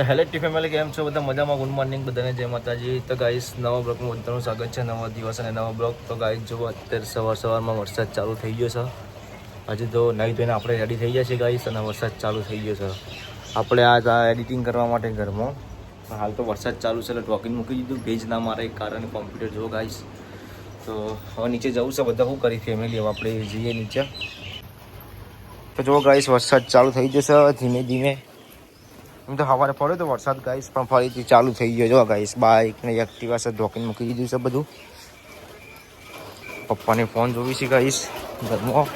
તો hello T family, કેમ છો? બધા મજામાં? ગુડ મોર્નિંગ બધાને. જય માતાજી. તો ગાઈસ નવા બ્લોકમાં બધાનું સ્વાગત છે. નવા દિવસ અને નવા બ્લોક તો ગાઈસ જો અત્યારે સવાર સવારમાં વરસાદ ચાલુ થઈ ગયો છે. હજી તો નહીં ધોઈને આપણે રેડી થઈ ગયા છીએ ગાઈસ અને વરસાદ ચાલુ થઈ ગયો છે. આપણે આ એડિટિંગ કરવા માટે ઘરમાં. હાલ તો વરસાદ ચાલુ છે, એટલે ટોકિંગ મૂકી દીધું. ભેજ ના મારે કારણે કોમ્પ્યુટર જુઓ ગાઈસ તો હવે નીચે જવું છે, બધા શું કરી ફેમિલી હવે આપણે જઈએ નીચે. તો જો ગાઈસ વરસાદ ચાલુ થઈ જશે ધીમે ધીમે. એમ તો સવારે પડ્યો તો વરસાદ ગાઈશ પણ ફરીથી ચાલુ થઈ ગયો. જો ગાઈસ બાઇક ને એક્ટિવા છે, ધોકીને મૂકી દીધું છે બધું. પપ્પાને ફોન જોવી છે ગાઈસ, ઘરમાં.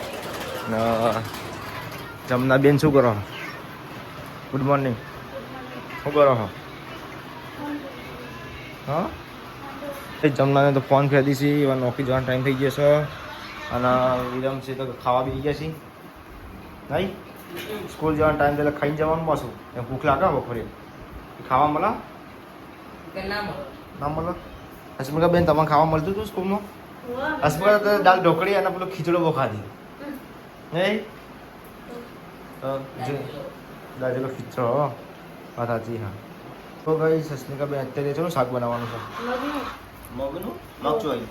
ને જમના બેન શું કરો? ગુડ મોર્નિંગ શું કરો છો? હા? એ જમનાને તો ફોન કરી દીધી એવા નોકરી જવાનો ટાઈમ થઈ ગયો છે. અને વિરમ છે તો ખાવા બી ગયા છે. નહીં? સ્કૂલ જવાનો ટાઈમ એટલે ખાઈને જવાનું પાછું. એ ભૂખ લાગે બપોરે. ખાવા મળે? ના મળે. હસમુખા બેન તમારે ખાવા મળતું હતું સ્કૂલમાં? હસમુખા તો દાલ ઢોકળી અને પેલો ખીચડો બહુ ખાધી નહીં? દાદેલો જે. ખીચડો સાચી હા. તો ગઈ સસ્મિકા બેન અત્યારે છે શાક બનાવવાનું છે? મગનું. મગ ચોઈ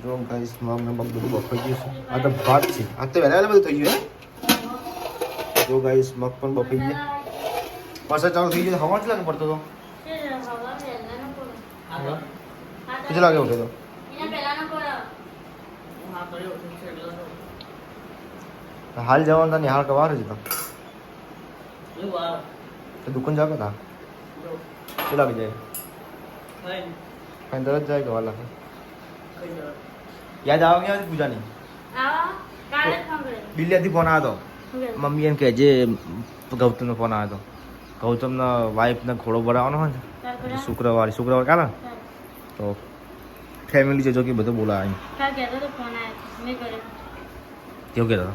જો ગાઈસ મગ ને મગ બધું બફાઈ ગયું છે. આ તો ભાત છે. આ તો વહેલા વહેલા બધું થઈ ગયું હે? જો ગાઈસ મગ પણ બફાઈ ગયા. વરસાદ ચાલુ થઈ ગયું હવા જ લાગે પડતો તો કેટલા લાગે ઉઠે તો હાલ જવાનું તને હાલ કવાર જ તો દુકાન જાવ તા કેટલા લાગી જાય? તરત જાય કવાર લાગે? યાદ આવે ક્યાં પૂજાની? દિલ્હીથી ફોન આવ્યો હતો મમ્મી એમ કે જે ગૌતમનો ફોન આવ્યો હતો ગૌતમના વાઈફને ઘોડો ભરાવાનો હોય ને? શુક્રવારે શુક્રવાર કાલે? તો ફેમિલી જજો કે બધું બોલાવે કેવું કહેતો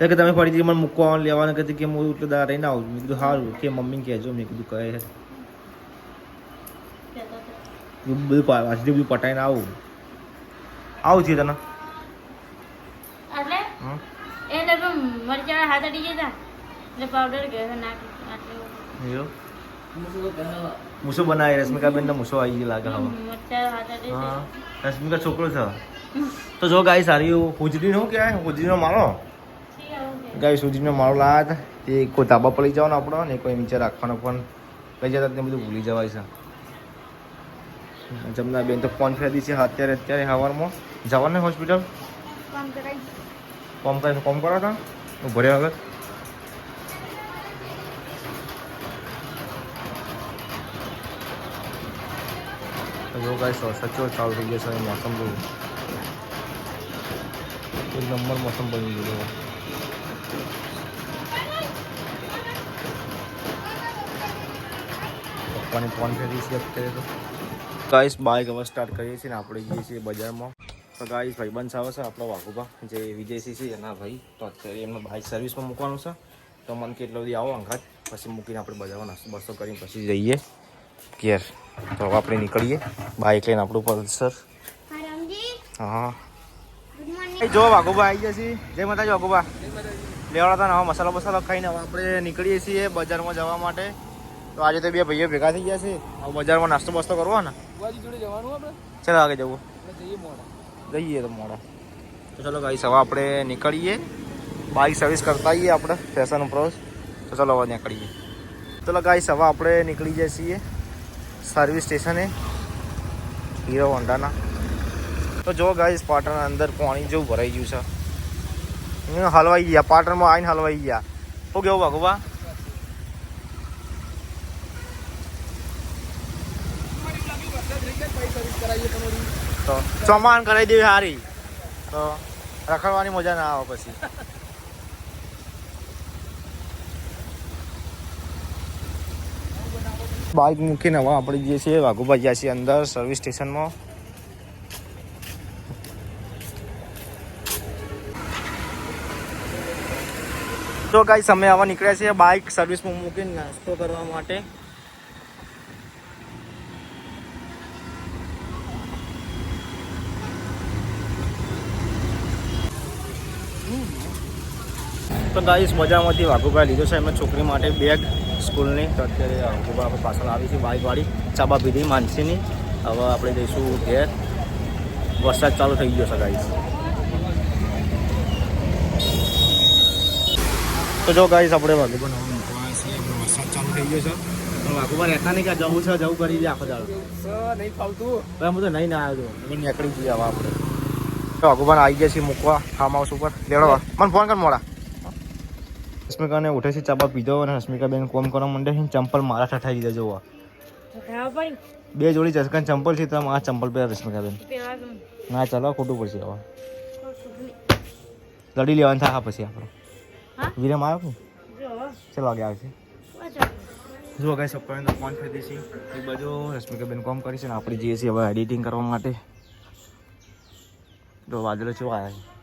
એ કે તમે ફરીથી મને મૂકવા લેવાનું કહેતી કે હું એટલે દાડા રહીને આવું મેં કીધું સારું કે મમ્મી કહેજો. મેં કીધું કહે બધું પાછળ બધું પટાઈને આવું. આવું છે તને? એટલે? એ ડબ્બે મરચાં હાથ અડી ગયા એટલે પાવડર ગયો નાખી મૂસો બનાવી. રશ્મિકા બેન મૂસો આવી ગયો લાગે હવે. મરચાં હા. રશ્મિકા છોકરો છે તો જો ગાય સારી હુજરીનો શું કહેવાય? હુજરીનો માળો? ગાય સુજીનો માળો લાવ્યા હતા. તે કોઈ ધાબા પર લઈ જવાનો આપણો ને કોઈ નીચે રાખવાનો પણ. લઈ જતા તે બધું ભૂલી જવાય છે. જમના બેન તો ફોન ફેરી છે અત્યારે અત્યારે સવારમાં જવાનું હોસ્પિટલ કોમ કરાય કોમ કરે હતા ભર્યા વગર જો કાંઈ સચો ચાલુ થઈ ગયો છે મોસમ બહુ. એક નંબર મોસમ બની ગયો પપ્પાની ફોન કરી છે અત્યારે તો. ગાઈસ બાઇક હવે સ્ટાર્ટ કરીએ છીએ ને આપણે જઈએ છીએ બજારમાં. તો ગાઈસ ભાઈબંધ આવે છે, આપણો વાઘુબા જે વિજયસિંહ છે, એના ભાઈ. તો અત્યારે એમને બાઇક સર્વિસમાં મૂકવાનું છે. તો મને કેટલો બધી આવો અંગાત. પછી મૂકીને આપણે બજારમાં નાસ્તો બસો કરીને પછી જઈએ. ઘેર. તો હવે આપણે નીકળીએ. બાઇક લઈને આપણું પલ્સર. હા. જો વાઘુબા આવી જશે જય માતાજી વાઘુભા. લેવાડા હતા નવા મસાલો બસાલો ખાઈને હવે આપણે નીકળીએ છીએ બજારમાં જવા માટે. તો આજે તો બે ભાઈઓ ભેગા થઈ ગયા છે. બજારમાં નાસ્તો બસ્તો કરવો ને? ચાલો આગળ જવું. જઈએ તો મોડા. તો ચલો ગાઈ સવા આપણે નીકળીએ. બાઇક સર્વિસ કરતા આવીએ આપણે ફેશન પ્રોસ તો ચલો હવે નીકળીએ ચલો ગાઈ સવા આપણે નીકળી જઈએ છીએ સર્વિસ સ્ટેશને હીરો હોન્ડાના. તો જો ગાઈસ પાટણના અંદર પાણી જેવું ભરાઈ ગયું છે. હલવાઈ ગયા પાટણમાં આવીને હલવાઈ ગયા. શું કેવું ભાગુબા તો ચોમાન કરાવી દેવી સારી તો રખડવાની મજા ના આવે પછી. બાઇક મૂકીને હવે આપણે જઈએ છીએ વાઘુભાઈ જ્યાં છીએ અંદર સર્વિસ સ્ટેશનમાં તો કાંઈ સમય હવા નીકળ્યા છે બાઇક સર્વિસમાં મૂકીને નાસ્તો કરવા માટે. તો ગાઈસ મજામાંથી વાઘુભાઈ લીધો છે. એમને છોકરી માટે બેગ સ્કૂલની. તો અત્યારે વાઘુભાઈ આપણે પાછળ આવી છે બાઇકવાળી. ચાબા પીધી માનસીની. હવે આપણે જઈશું ઘેર. વરસાદ ચાલુ થઈ ગયો છે ગાઈસ તો જો ગાઈસ આપણે વાઘુભા નવા મૂકવા છે વરસાદ ચાલુ થઈ ગયો છે. પણ વાઘુભા રહેતા નહીં કે જવું છે જવું કરી દે આખો દાડો. નહીં ફાવતું. હવે હું તો નહીં ના આવ્યો હતો હવે નીકળી જઈએ હવે આપણે. તો વાઘુભાઈ આવી ગયા છીએ મૂકવા ફાર્મ હાઉસ ઉપર. લેવડો મને ફોન કર મોડા. રશ્મિકાને ઉઠે છે ચાબા પીધો અને રશ્મિકા બેન કોમ કરવા માંડે છે ચંપલ મારા ઠઠાઈ દીધા જોવા. બે જોડી ચસકાન ચંપલ છે તો આ ચંપલ પહેરા રશ્મિકા બેન ના ચાલો ખોટું પડશે હવે. લડી લેવાનું થાય પછી આપણે? વિરમ આવ્યો ચાલો આગળ આવશે જો કઈ સપ્તાહનો ફોન ખરીદી છે. એ બધું રશ્મિકા બેન કોમ કરી છે ને આપણે જઈએ છીએ હવે એડિટિંગ કરવા માટે. તો વાદળો શું આવ્યા છે?